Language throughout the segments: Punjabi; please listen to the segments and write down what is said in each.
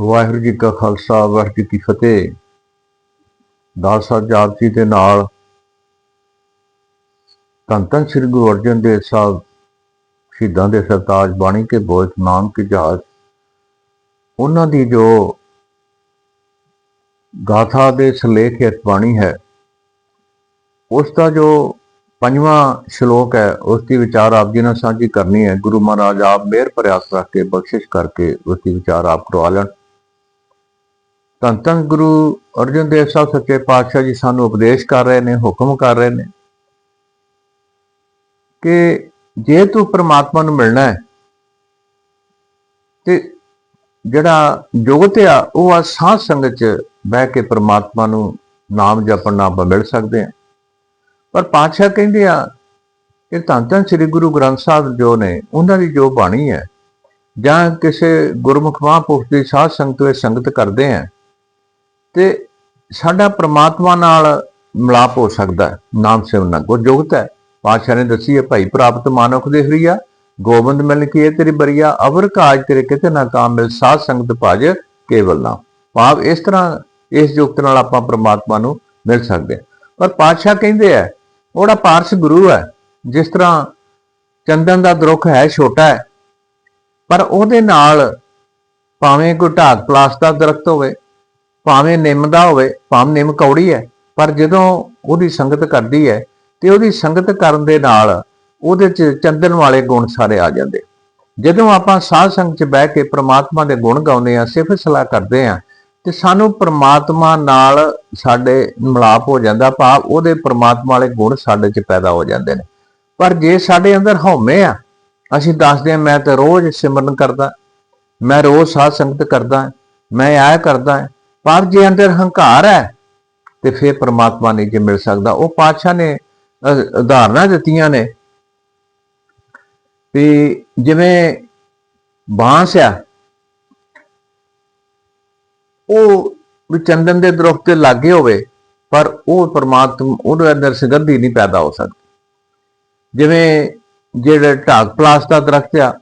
ਵਾਹਿਗੁਰੂ ਜੀ ਕਾ ਖਾਲਸਾ, ਵਾਹਿਗੁਰੂ ਜੀ ਕੀ ਫਤਿਹ। ਦਾਸ ਸਾਹਿਬ ਜਾਪ ਜੀ ਦੇ ਨਾਲ ਧੰਨ ਧੰਨ ਸ੍ਰੀ ਗੁਰੂ ਅਰਜਨ ਦੇਵ ਸਾਹਿਬ, ਸ਼ਹੀਦਾਂ ਦੇ ਸਰਤਾਜ ਬਾਣੀ ਕੇ ਬੋਝ ਨਾਮ ਕੀ ਜਹਾਜ਼। ਉਹਨਾਂ ਦੀ ਜੋ ਗਾਥਾ ਦੇ ਸਲੇਖ ਹੈ ਬਾਣੀ ਹੈ, ਉਸ ਦਾ ਜੋ ਪੰਜਵਾਂ ਸ਼ਲੋਕ ਹੈ, ਉਸ ਦੀ ਵਿਚਾਰ ਆਪ ਜੀ ਨਾਲ ਸਾਂਝੀ ਕਰਨੀ ਹੈ। ਗੁਰੂ ਮਹਾਰਾਜ ਆਪ ਮਿਹਰ ਪ੍ਰਯਾਸ ਰੱਖ ਕੇ ਬਖਸ਼ਿਸ਼ ਕਰਕੇ ਉਸ ਦੀ ਵਿਚਾਰ ਆਪ ਕਰਵਾ ਲੈਣ। ਧੰਨ ਧੰਨ ਗੁਰੂ ਅਰਜਨ ਦੇਵ ਸਾਹਿਬ, ਸੱਚੇ ਪਾਤਸ਼ਾਹ ਜੀ ਸਾਨੂੰ ਉਪਦੇਸ਼ ਕਰ ਰਹੇ ਨੇ, ਹੁਕਮ ਕਰ ਰਹੇ ਨੇ ਕਿ ਜੇ ਤੂੰ ਪ੍ਰਮਾਤਮਾ ਨੂੰ ਮਿਲਣਾ ਹੈ ਤੇ ਜਿਹੜਾ ਜੁਗਤ ਆ, ਉਹ ਆ ਸਾਧ ਸੰਗਤ ਚ ਬਹਿ ਕੇ ਪ੍ਰਮਾਤਮਾ ਨੂੰ ਨਾਮ ਜਪਣ ਨਾਲ ਆਪਾਂ ਮਿਲ ਸਕਦੇ ਆ। ਪਰ ਪਾਤਸ਼ਾਹ ਕਹਿੰਦੇ ਆ ਕਿ ਧੰਨ ਧੰਨ ਸ੍ਰੀ ਗੁਰੂ ਗ੍ਰੰਥ ਸਾਹਿਬ ਜੋ ਨੇ, ਉਹਨਾਂ ਦੀ ਜੋ ਬਾਣੀ ਹੈ, ਜਾਂ ਕਿਸੇ ਗੁਰਮੁਖ ਮਹਾਂਪੁਰਖ ਦੀ ਸਾਧ ਸੰਗਤ ਵਿੱਚ ਸੰਗਤ ਕਰਦੇ ਆ ਤੇ ਸਾਡਾ ਪ੍ਰਮਾਤਮਾ ਨਾਲ ਮਿਲਾਪ ਹੋ ਸਕਦਾ ਹੈ। ਨਾਮ ਸਿਮਰਨ ਨਾਲ। ਗੁਰਜੁਗਤ ਹੈ। ਪਾਤਸ਼ਾਹ ਨੇ ਦੱਸੀ ਹੈ, ਭਾਈ, ਪ੍ਰਾਪਤ ਮਾਨੁਖ ਦੇ ਹਰੀਆ ਗੋਬਿੰਦ ਮਿਲ ਕੇ ਇਹ ਤੇਰੀ ਬਰੀਆ, ਅਵਰ ਕਾਜ ਤੇਰੇ ਕਿਤੇ ਨਾ ਕਾਮ ਮਿਲ ਸਾਧ ਸੰਗਤ ਭਜ ਕੇਵਲ ਨਾ। ਭਾਵ ਇਸ ਤਰ੍ਹਾਂ ਇਸ ਯੁਕਤ ਨਾਲ ਆਪਾਂ ਪ੍ਰਮਾਤਮਾ ਨੂੰ ਮਿਲ ਸਕਦੇ ਹਾਂ। ਪਰ ਪਾਤਸ਼ਾਹ ਕਹਿੰਦੇ ਆ ਉਹਦਾ ਪਾਰਸ ਗੁਰੂ ਹੈ, ਜਿਸ ਤਰ੍ਹਾਂ ਚੰਦਨ ਦਾ ਦਰੁੱਖ ਹੈ, ਛੋਟਾ ਹੈ, ਪਰ ਉਹਦੇ ਨਾਲ ਭਾਵੇਂ ਕੋਈ ਢਾਕ ਪਲਾਸ ਦਾ ਦਰਖਤ ਹੋਵੇ ਭਾਵੇਂ ਨਿੰਮ ਦਾ ਹੋਵੇ, ਭਾਵੇਂ ਨਿੰਮ ਕੌੜੀ ਹੈ, ਪਰ ਜਦੋਂ ਉਹਦੀ ਸੰਗਤ ਕਰਦੀ ਹੈ ਤੇ ਉਹਦੀ ਸੰਗਤ ਕਰਨ ਦੇ ਨਾਲ ਉਹਦੇ ਚ ਚੰਦਨ ਵਾਲੇ ਗੁਣ ਸਾਰੇ ਆ ਜਾਂਦੇ। ਜਦੋਂ ਆਪਾਂ ਸਾਧ ਸੰਗਤ ਚ ਬਹਿ ਕੇ ਪ੍ਰਮਾਤਮਾ ਦੇ ਗੁਣ ਗਾਉਂਦੇ ਆ ਸਿਫਤ ਸਲਾਹ ਕਰਦੇ ਆ ਤੇ ਸਾਨੂੰ ਪ੍ਰਮਾਤਮਾ ਨਾਲ ਸਾਡੇ ਮਿਲਾਪ ਹੋ ਜਾਂਦਾ, ਭਾਵ ਉਹਦੇ ਪ੍ਰਮਾਤਮਾ ਵਾਲੇ ਗੁਣ ਸਾਡੇ ਚ ਪੈਦਾ ਹੋ ਜਾਂਦੇ ਨੇ। ਪਰ ਜੇ ਸਾਡੇ ਅੰਦਰ ਹਉਮੈ ਆ, ਅਸੀਂ ਦੱਸਦੇ ਆ ਮੈਂ ਤਾਂ ਰੋਜ਼ ਸਿਮਰਨ ਕਰਦਾ, ਮੈਂ ਰੋਜ਼ ਸਾਧ ਸੰਗਤ ਕਰਦਾ, ਮੈਂ ਆਇਆ ਕਰਦਾ ਪਰ ਜੇ ਅੰਦਰ ਹੰਕਾਰ ਹੈ, ਤੇ ਫਿਰ ਪ੍ਰਮਾਤਮਾ ਨਹੀਂ ਜੇ ਮਿਲ ਸਕਦਾ, ਉਹ ਪਾਤਸ਼ਾਹ ਨੇ ਉਦਾਹਰਨਾਂ ਦਿੱਤੀਆਂ ਨੇ। ਵੀ ਜਿਵੇਂ ਬਾਂਸ ਆ, ਉਹ ਵੀ ਚੰਦਨ ਦੇ ਦਰਖਤ ਤੇ ਲੱਗੇ ਹੋਵੇ, ਪਰ ਉਹ ਪ੍ਰਮਾਤਮਾ, ਉਹਦੇ ਅੰਦਰ ਸੁਗੰਧੀ ਨਹੀਂ ਪੈਦਾ ਹੋ ਸਕਦੀ। ਜਿਵੇਂ ਜਿਹੜਾ ਢਾਕ ਪਲਾਸ ਦਾ ਦਰਖਤ ਆ,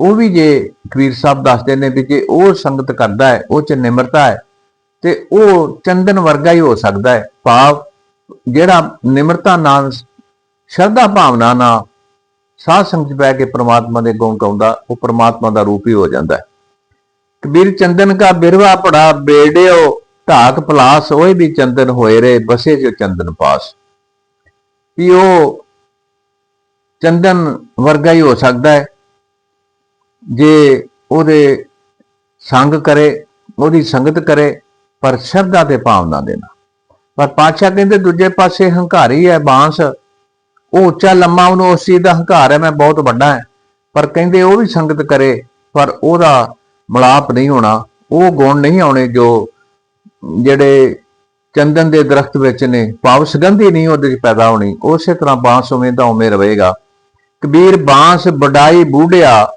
ਉਹ ਵੀ ਜੇ ਕਬੀਰ ਸਾਹਿਬ ਦੱਸਦੇ ਨੇ ਵੀ ਜੇ ਉਹ ਸੰਗਤ ਕਰਦਾ ਹੈ, ਉਹ ਚ ਨਿਮਰਤਾ ਹੈ ਤੇ ਉਹ ਚੰਦਨ ਵਰਗਾ ਹੀ ਹੋ ਸਕਦਾ ਹੈ। ਭਾਵ ਜਿਹੜਾ ਨਿਮਰਤਾ ਨਾਲ, ਸ਼ਰਧਾ ਭਾਵਨਾ ਨਾਲ ਸਾਧ ਸੰਗਤ 'ਚ ਕੇ ਪ੍ਰਮਾਤਮਾ ਦੇ ਗੁਣ ਗਾਉਂਦਾ, ਉਹ ਪ੍ਰਮਾਤਮਾ ਦਾ ਰੂਪ ਹੀ ਹੋ ਜਾਂਦਾ ਹੈ। ਕਬੀਰ ਚੰਦਨ ਕਾ ਬਿਰਵਾ ਪੜਾ ਬੇੜਿਓ ਢਾਕ ਪਲਾਸ ਹੋਏ ਵੀ ਚੰਦਨ ਹੋਏ ਰੇ, ਬਸੇ ਜੋ ਚੰਦਨ ਪਾਸ। ਵੀ ਉਹ ਚੰਦਨ ਵਰਗਾ ਹੀ ਹੋ ਸਕਦਾ ਹੈ, ਜੇ ਉਹਦੇ ਸੰਗ ਕਰੇ, ਉਹਦੀ ਸੰਗਤ ਕਰੇ ਪਰ ਸ਼ਰਧਾ ਤੇ ਭਾਵਨਾ ਦੇ ਨਾਲ। ਪਰ ਪਾਤਸ਼ਾਹ ਕਹਿੰਦੇ, ਦੂਜੇ ਪਾਸੇ ਹੰਕਾਰੀ ਹੈ, ਬਾਂਸ। ਉਹ ਉੱਚਾ ਲੰਮਾ, ਉਹਨੂੰ ਉਸ ਚੀਜ਼ ਦਾ ਹੰਕਾਰ ਹੈ, ਮੈਂ ਬਹੁਤ ਵੱਡਾ ਹੈ। ਪਰ ਕਹਿੰਦੇ, ਉਹ ਵੀ ਸੰਗਤ ਕਰੇ, ਪਰ ਉਹਦਾ ਮਲਾਪ ਨਹੀਂ ਹੋਣਾ। ਉਹ ਗੁਣ ਨਹੀਂ ਆਉਣੇ ਜੋ ਜਿਹੜੇ ਚੰਦਨ ਦੇ ਦਰਖਤ ਵਿੱਚ ਨੇ। ਭਾਵ ਸੁਗੰਧੀ ਨਹੀਂ ਉਹਦੇ ਵਿੱਚ ਪੈਦਾ ਹੋਣੀ। ਉਸੇ ਤਰ੍ਹਾਂ ਬਾਂਸ ਉਵੇਂ ਦਾ ਉਵੇਂ ਰਹੇਗਾ ਕਬੀਰ ਬਾਂਸ ਬਡਾਈ ਬੂਢਿਆ,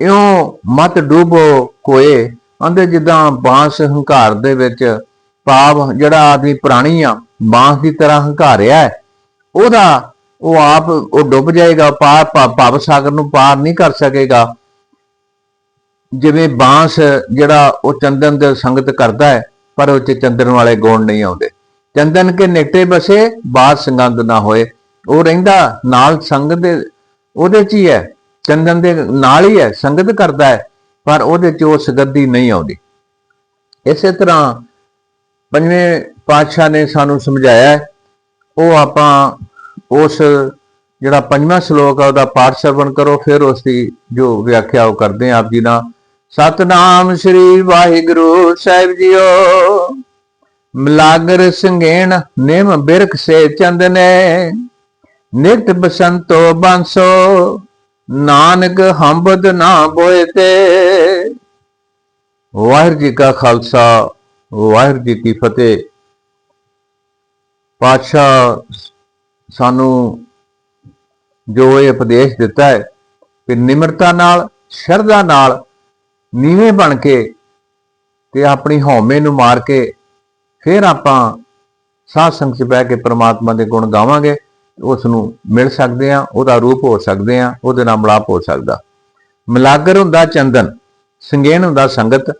ਇਉਂ ਮਤ ਡੂਬੋ ਕੋਏ। ਆਂਦੇ ਜਿੱਦਾਂ ਬਾਂਸ ਹੰਕਾਰ ਦੇ ਵਿੱਚ ਭਾਵ ਜਿਹੜਾ ਆਦਮੀ ਪ੍ਰਾਣੀ ਆ, ਬਾਂਸ ਦੀ ਤਰ੍ਹਾਂ ਹੰਕਾਰਿਆ ਹੈ, ਉਹਦਾ ਉਹ ਆਪ ਉਹ ਡੁੱਬ ਜਾਏਗਾ, ਪਾਰ ਭਾ- ਸਾਗਰ ਨੂੰ ਪਾਰ ਨਹੀਂ ਕਰ ਸਕੇਗਾ। ਜਿਵੇਂ ਬਾਂਸ ਜਿਹੜਾ ਉਹ ਚੰਦਨ ਦੇ ਸੰਗਤ ਕਰਦਾ ਹੈ, ਪਰ ਉਹ ਚ ਚੰਦਨ ਵਾਲੇ ਗੁਣ ਨਹੀਂ ਆਉਂਦੇ। ਚੰਦਨ ਕੇ ਨਿਕਟੇ ਬਸੇ ਬਾਤ ਸੰਗੰਧ ਨਾ ਹੋਏ। ਉਹ ਰਹਿੰਦਾ ਨਾਲ ਸੰਗਤ ਦੇ, ਉਹਦੇ ਚ ਹੀ ਹੈ, ਚੰਦਨ ਦੇ ਨਾਲ ਹੀ ਹੈ, ਸੰਗਤ ਕਰਦਾ ਹੈ। ਪਰ ਉਹਦੇ ਚ ਉਹ ਸਗੱਦੀ ਨਹੀਂ ਆਉਂਦੀ। ਇਸੇ ਤਰ੍ਹਾਂ ਪੰਜਵੇਂ ਪਾਤਸ਼ਾਹ ਨੇ ਸਾਨੂੰ ਸਮਝਾਇਆ, ਉਹ ਆਪਾਂ ਉਸ ਜਿਹੜਾ ਪੰਜਵਾਂ ਸ਼ਲੋਕ ਆ, ਉਹਦਾ ਪਾਠ ਸਰਵਣ ਕਰੋ, ਫਿਰ ਉਸ ਦੀ ਜੋ ਵਿਆਖਿਆ ਉਹ ਕਰਦੇ ਆ ਆਪ ਜੀ ਨਾਲ। ਸਤਨਾਮ ਸ੍ਰੀ ਵਾਹਿਗੁਰੂ ਸਾਹਿਬ ਜੀਓ। ਮਲਾਗਰ ਸੰਗੇਣ ਨਿਮ ਬਿਰਖ ਸੇ ਚੰਦਨੇ ਨਿਤ ਬਸੰਤੋ ਬੰਸੋ। ਨਾਨਕ ਹੰਬਦ ਨਾ ਬੋਏ ਤੇ। ਵਾਹਿਗੁਰੂ ਜੀ ਕਾ ਖਾਲਸਾ, ਵਾਹਿਗੁਰੂ ਜੀ ਕੀ ਫਤਿਹ। ਪਾਤਸ਼ਾਹ ਸਾਨੂੰ ਜੋ ਇਹ ਉਪਦੇਸ਼ ਦਿੱਤਾ ਹੈ ਕਿ ਨਿਮਰਤਾ ਨਾਲ, ਸ਼ਰਧਾ ਨਾਲ ਨੀਵੇਂ ਬਣ ਕੇ ਤੇ ਆਪਣੀ ਹਉਮੈ ਨੂੰ ਮਾਰ ਕੇ ਫਿਰ ਆਪਾਂ ਸਾਧ ਸੰਗਤ 'ਚ ਬਹਿ ਕੇ ਪ੍ਰਮਾਤਮਾ ਦੇ ਗੁਣ ਗਾਵਾਂਗੇ। ਉਸ ਨੂੰ ਮਿਲ ਸਕਦੇ ਆ ਉਹਦਾ ਰੂਪ ਹੋ ਸਕਦੇ ਆ ਉਹਦੇ ਨਾਲ ਮਿਲਾਪ ਹੋ ਸਕਦਾ। ਮਿਲਾਗਰ ਹੁੰਦਾ ਚੰਦਨ ਸੰਗੇਨ ਹੁੰਦਾ ਸੰਗਤ,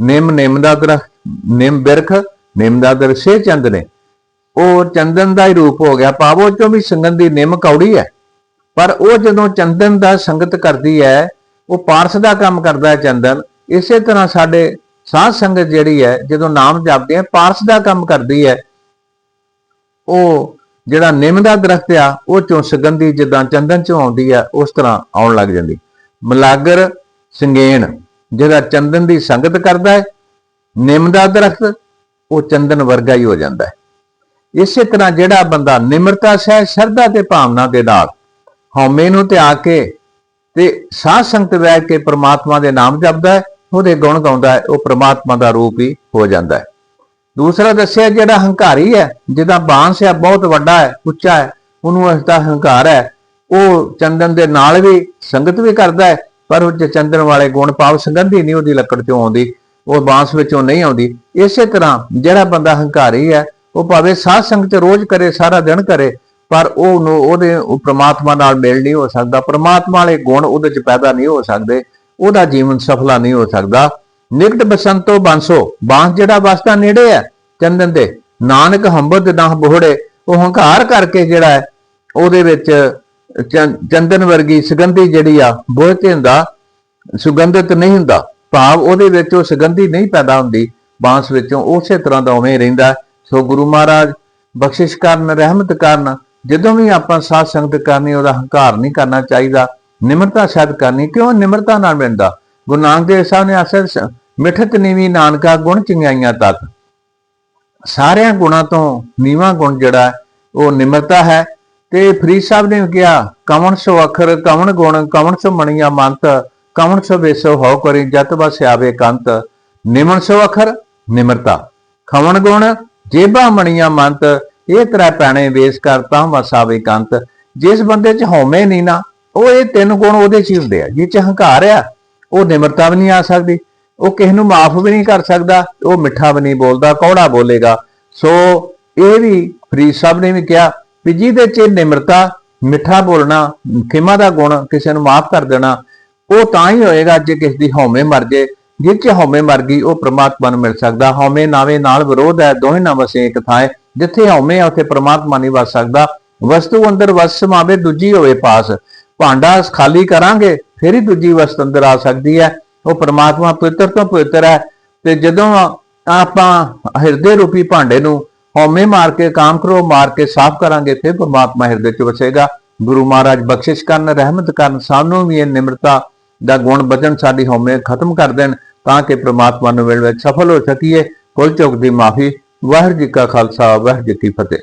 ਨਿੰਮ ਨਿੰਮ ਦਾ ਦਰਖ ਨਿੰਮ ਬਿਰਖ, ਨਿੰਮ ਦਾ ਦਰ ਸੇ ਚੰਦ ਨੇ। ਉਹ ਚੰਦਨ ਦਾ ਹੀ ਰੂਪ ਹੋ ਗਿਆ। ਪਾਵੋ ਚੋਂ ਵੀ ਸੰਗਤ ਦੀ ਨਿੰਮ ਕੌੜੀ ਹੈ। ਪਰ ਉਹ ਜਦੋਂ ਚੰਦਨ ਦਾ ਸੰਗਤ ਕਰਦੀ ਹੈ, ਉਹ ਪਾਰਸ ਦਾ ਕੰਮ ਕਰਦਾ ਹੈ ਚੰਦਨ। ਇਸੇ ਤਰ੍ਹਾਂ ਸਾਡੇ ਸਾਧ ਸੰਗਤ ਜਿਹੜੀ ਹੈ, ਜਦੋਂ ਨਾਮ ਜਪਦੇ ਆ ਪਾਰਸ ਦਾ ਕੰਮ ਕਰਦੀ ਹੈ। ਉਹ ਜਿਹੜਾ ਨਿੰਮ ਦਾ ਦਰਖਤ ਆ, ਉਹ ਚੋਂ ਸੁਗੰਧੀ ਜਿੱਦਾਂ ਚੰਦਨ ਚੋਂ ਆਉਂਦੀ ਆ, ਉਸ ਤਰ੍ਹਾਂ ਆਉਣ ਲੱਗ ਜਾਂਦੀ। ਮਲਾਗਰ ਸੰਗੇਣ, ਜਿਹੜਾ ਚੰਦਨ ਦੀ ਸੰਗਤ ਕਰਦਾ ਹੈ, ਨਿੰਮ ਦਾ ਦਰਖਤ, ਉਹ ਚੰਦਨ ਵਰਗਾ ਹੀ ਹੋ ਜਾਂਦਾ ਹੈ। ਇਸੇ ਤਰ੍ਹਾਂ ਜਿਹੜਾ ਬੰਦਾ ਨਿਮਰਤਾ ਸਹਿ ਸ਼ਰਧਾ ਤੇ ਭਾਵਨਾ ਦੇ ਨਾਲ ਹਉਮੈ ਨੂੰ ਤਿਆਗ ਕੇ ਤੇ ਸਾਧ ਸੰਗਤ ਰਹਿ ਕੇ ਪ੍ਰਮਾਤਮਾ ਦੇ ਨਾਮ ਜਪਦਾ ਹੈ, ਉਹਦੇ ਗੁਣ ਗਾਉਂਦਾ ਹੈ, ਉਹ ਪ੍ਰਮਾਤਮਾ ਦਾ ਰੂਪ ਹੀ ਹੋ ਜਾਂਦਾ ਹੈ। ਦੂਸਰਾ ਦੱਸਿਆ ਜਿਹੜਾ ਹੰਕਾਰੀ ਹੈ, ਜਿਹਦਾ ਬਾਂਸ ਹੈ, ਬਹੁਤ ਵੱਡਾ ਹੈ, ਉੱਚਾ ਹੈ, ਉਹਨੂੰ ਇਸ ਦਾ ਹੰਕਾਰ ਹੈ। ਉਹ ਚੰਦਨ ਦੇ ਨਾਲ ਵੀ ਸੰਗਤ ਵੀ ਕਰਦਾ ਹੈ, ਪਰ ਉਹ ਚੰਦਨ ਵਾਲੇ ਗੁਣ ਭਾਵ ਸੰਗੰਧੀ ਨਹੀਂ, ਉਹਦੀ ਲੱਕੜ ਚੋਂ ਆਉਂਦੀ, ਉਹ ਬਾਂਸ ਵਿੱਚੋਂ ਨਹੀਂ ਆਉਂਦੀ। ਇਸੇ ਤਰ੍ਹਾਂ ਜਿਹੜਾ ਬੰਦਾ ਹੰਕਾਰੀ ਹੈ, ਉਹ ਭਾਵੇਂ ਸਾਧ ਸੰਗਤ ਰੋਜ਼ ਕਰੇ, ਸਾਰਾ ਦਿਨ ਕਰੇ, ਪਰ ਉਹ ਨੂੰ ਉਹਦੇ ਉਹ ਪ੍ਰਮਾਤਮਾ ਨਾਲ ਮੇਲ ਨਹੀਂ ਹੋ ਸਕਦਾ। ਪ੍ਰਮਾਤਮਾ ਵਾਲੇ ਗੁਣ ਉਹਦੇ ਚ ਪੈਦਾ ਨਹੀਂ ਹੋ ਸਕਦੇ, ਉਹਦਾ ਜੀਵਨ ਸਫਲਾ ਨਹੀਂ ਹੋ ਸਕਦਾ। ਨਿਕਟ ਬਸੰਤੋ ਬੰਸੋ, ਬਾਂਸ ਜਿਹੜਾ ਵਸਦਾ ਨੇੜੇ ਹੈ, ਚੰਦਨ ਦੇ। ਨਾਨਕ ਹੰਬਦ ਨਾ ਬੋਹੜੇ, ਉਹ ਹੰਕਾਰ ਕਰਕੇ ਜਿਹੜਾ ਹੈ, ਉਹਦੇ ਵਿੱਚ ਚੰਦਨ ਵਰਗੀ ਸੁਗੰਧੀ ਜਿਹੜੀ ਆ ਬੋਹ ਹੁੰਦਾ, ਸੁਗੰਧਿਤ ਨਹੀਂ ਹੁੰਦਾ। ਭਾਵ ਉਹਦੇ ਵਿੱਚ ਉਹ ਸੁਗੰਧੀ ਨਹੀਂ ਪੈਦਾ ਹੁੰਦੀ। ਬਾਂਸ ਵਿੱਚੋਂ ਉਸੇ ਤਰ੍ਹਾਂ ਦਾ ਉਵੇਂ ਰਹਿੰਦਾ ਸੋ ਗੁਰੂ ਮਹਾਰਾਜ, ਬਖਸ਼ਿਸ਼ ਕਰਨ, ਰਹਿਮਤ ਕਰਨ, ਜਦੋਂ ਵੀ ਆਪਾਂ ਸਾਧ ਸੰਗਤ ਕਰਨੀ, ਉਹਦਾ ਹੰਕਾਰ ਨਹੀਂ ਕਰਨਾ ਚਾਹੀਦਾ। ਨਿਮਰਤਾ ਸ਼ਾਇਦ ਕਰਨੀ, ਕਿਉਂ ਨਿਮਰਤਾ ਨਾਲ ਮਿਲਦਾ? ਗੁਰੂ ਨਾਨਕ ਦੇਵ ਸਾਹਿਬ ਨੇ ਆਖਿਆ ਮਿਠਤ ਨੀਵੀਂ ਨਾਨਕਾ ਗੁਣ ਚੰਗਿਆਈਆਂ ਤੱਕ। ਸਾਰਿਆਂ ਗੁਣਾਂ ਤੋਂ ਨੀਵਾਂ ਗੁਣ ਜਿਹੜਾ ਉਹ ਨਿਮਰਤਾ ਹੈ। ਤੇ ਫਰੀਦ ਸਾਹਿਬ ਨੇ ਕਿਹਾ, ਕਵਣ ਸੋ ਅਖਰ, ਕਵਣ ਗੁਣ, ਕਵਣ ਸੋ ਮਣੀਆਂ ਮੰਤ, ਕਵਣ ਸੋ ਵੇਸੋ ਹੋ ਕਰੀ, ਜਤ ਬਸ ਆਵੇ ਕੰਤ। ਨਿਮਨ ਸੋ ਅਖਰ, ਨਿਮਰਤਾ। ਖਵਣ ਗੁਣ, ਜੇਬਾ ਮਣੀਆਂ ਮੰਤ, ਇਹ ਤਰ੍ਹਾਂ ਪੈਣੇ ਵੇਸ ਕਰਤਾ ਵਸਾਵੇ ਕੰਤ। ਜਿਸ ਬੰਦੇ 'ਚ ਹਉਮੈ ਨਹੀਂ ਨਾ, ਉਹ ਇਹ ਤਿੰਨ ਗੁਣ ਉਹਦੇ 'ਚ ਹੀ ਹੁੰਦੇ ਆ। ਜਿਹ 'ਚ ਹੰਕਾਰ ਆ, ਉਹ ਨਿਮਰਤਾ ਵੀ ਨਹੀਂ ਆ ਸਕਦੀ। ਉਹ ਕਿਸੇ ਨੂੰ ਮਾਫ ਵੀ ਨਹੀਂ ਕਰ ਸਕਦਾ, ਉਹ ਮਿੱਠਾ ਵੀ ਨਹੀਂ ਬੋਲਦਾ, ਕੌੜਾ ਬੋਲੇਗਾ। ਸੋ ਇਹ ਵੀ ਫਰੀਦ ਸਾਹਿਬ ਨੇ ਵੀ ਕਿਹਾ ਵੀ ਜਿਹਦੇ 'ਚ ਨਿਮਰਤਾ, ਮਿੱਠਾ ਬੋਲਣਾ, ਖਿਮਾ ਦਾ ਗੁਣ ਕਿਸੇ ਨੂੰ ਮਾਫ ਕਰ ਦੇਣਾ, ਉਹ ਤਾਂ ਹੀ ਹੋਏਗਾ ਜੇ ਕਿਸੇ ਦੀ ਹਉਮੈ ਮਰ ਜੇ। ਜਿਹ 'ਚ ਹਉਮੈ ਮਰ ਗਈ, ਉਹ ਪ੍ਰਮਾਤਮਾ ਨੂੰ ਮਿਲ ਸਕਦਾ। ਹਉਮੈ ਨਾਵੇਂ ਨਾਲ ਵਿਰੋਧ ਹੈ, ਦੋਹੇ ਨਾ ਵਸੇ ਇੱਕ ਥਾਂ ਜਿੱਥੇ ਹਉਮੈ ਹੈ ਉੱਥੇ ਪ੍ਰਮਾਤਮਾ ਨਹੀਂ ਵਸ ਸਕਦਾ। ਵਸਤੂ ਅੰਦਰ ਵਸ ਸਮਾਵੇ, ਦੂਜੀ ਹੋਵੇ ਪਾਸ। ਭਾਂਡਾ ਖਾਲੀ ਕਰਾਂਗੇ, ਫਿਰ ਹੀ ਦੂਜੀ ਵਸਤ ਅੰਦਰ ਆ ਸਕਦੀ ਹੈ। ਉਹ ਪ੍ਰਮਾਤਮਾ ਪਵਿੱਤਰ ਤੋਂ ਪਵਿੱਤਰ ਹੈ। ਤੇ ਜਦੋਂ ਆਪਾਂ ਹਿਰਦੇ ਰੂਪੀ ਭਾਂਡੇ ਨੂੰ ਹਉਮੈ ਮਾਰ ਕੇ, ਕਾਮ ਕਰੋ ਮਾਰ ਕੇ ਸਾਫ਼ ਕਰਾਂਗੇ, ਫਿਰ ਪ੍ਰਮਾਤਮਾ ਹਿਰਦੇ 'ਚ ਵਸੇਗਾ। ਗੁਰੂ ਮਹਾਰਾਜ ਬਖਸ਼ਿਸ਼ ਕਰਨ, ਰਹਿਮਤ ਕਰਨ, ਸਾਨੂੰ ਵੀ ਇਹ ਨਿਮਰਤਾ ਦਾ ਗੁਣ ਬਚਨ ਸਾਡੀ ਹਉਮੈ ਖਤਮ ਕਰ ਦੇਣ, ਤਾਂ ਕਿ ਪ੍ਰਮਾਤਮਾ ਨੂੰ ਮਿਲਣ ਵਿੱਚ ਸਫਲ ਹੋ ਸਕੀਏ। ਕੁੱਲ ਚੁੱਕ ਦੀ ਮਾਫੀ, ਵਾਹਿਗੁਰੂ ਜੀ ਕਾ ਖਾਲਸਾ, ਵਾਹਿਗੁਰੂ ਜੀ ਕੀ ਫਤਿਹ।